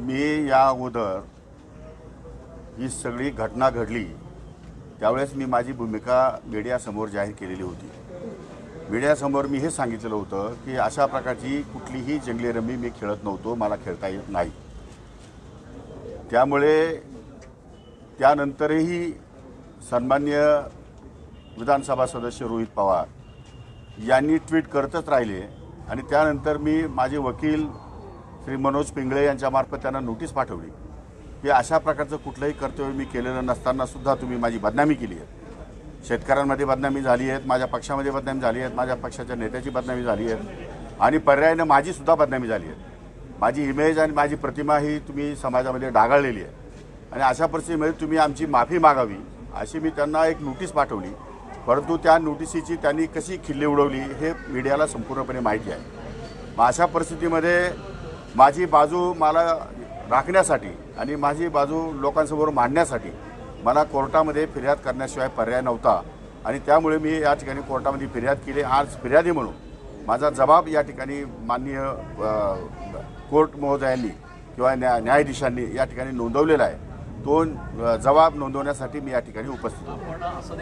मी या अगोदर ही सगळी घटना घडली त्यावेळेस मी माझी भूमिका मीडियासमोर जाहीर केलेली होती. मीडियासमोर मी हे सांगितलेलं होतं की अशा प्रकारची कुठलीही जंगली रमी मी खेळत नव्हतो मला खेळता येत नाही. त्यामुळे त्यानंतरही सन्मान्य विधानसभा सदस्य रोहित पवार यांनी ट्विट करतच राहिले आणि त्यानंतर मी माझे वकील श्री मनोज पिंगळे यांच्यामार्फत त्यांना नोटीस पाठवली की अशा प्रकारचं कुठलंही कर्तव्य मी केलेलं नसताना सुद्धा तुम्ही माझी बदनामी केली आहे. शेतकऱ्यांमध्ये बदनामी झाली आहेत माझ्या पक्षामध्ये बदनामी झाली आहेत माझ्या पक्षाच्या नेत्याची बदनामी झाली आहे आणि पर्यायानं माझीसुद्धा बदनामी झाली आहे. माझी इमेज आणि माझी प्रतिमा ही तुम्ही समाजामध्ये डागाळलेली आहे. आणि अशा परिस्थितीमध्ये तुम्ही आमची माफी मागावी अशी मी त्यांना एक नोटीस पाठवली. परंतु त्या नोटिसीची त्यांनी कशी खिल्ली उडवली हे मीडियाला संपूर्णपणे माहिती आहे. मग अशा परिस्थितीमध्ये माझी बाजू मला राखण्यासाठी आणि माझी बाजू लोकांसमोर मांडण्यासाठी मला कोर्टामध्ये फिर्याद करण्याशिवाय पर्याय नव्हता. आणि त्यामुळे मी या ठिकाणी कोर्टामध्ये फिर्याद केली. आज फिर्यादी म्हणून माझा जबाब या ठिकाणी माननीय कोर्ट महोदयांनी किंवा न्या न्यायाधीशांनी या ठिकाणी नोंदवलेला आहे. तो जबाब नोंदवण्यासाठी मी या ठिकाणी उपस्थित होतो. असं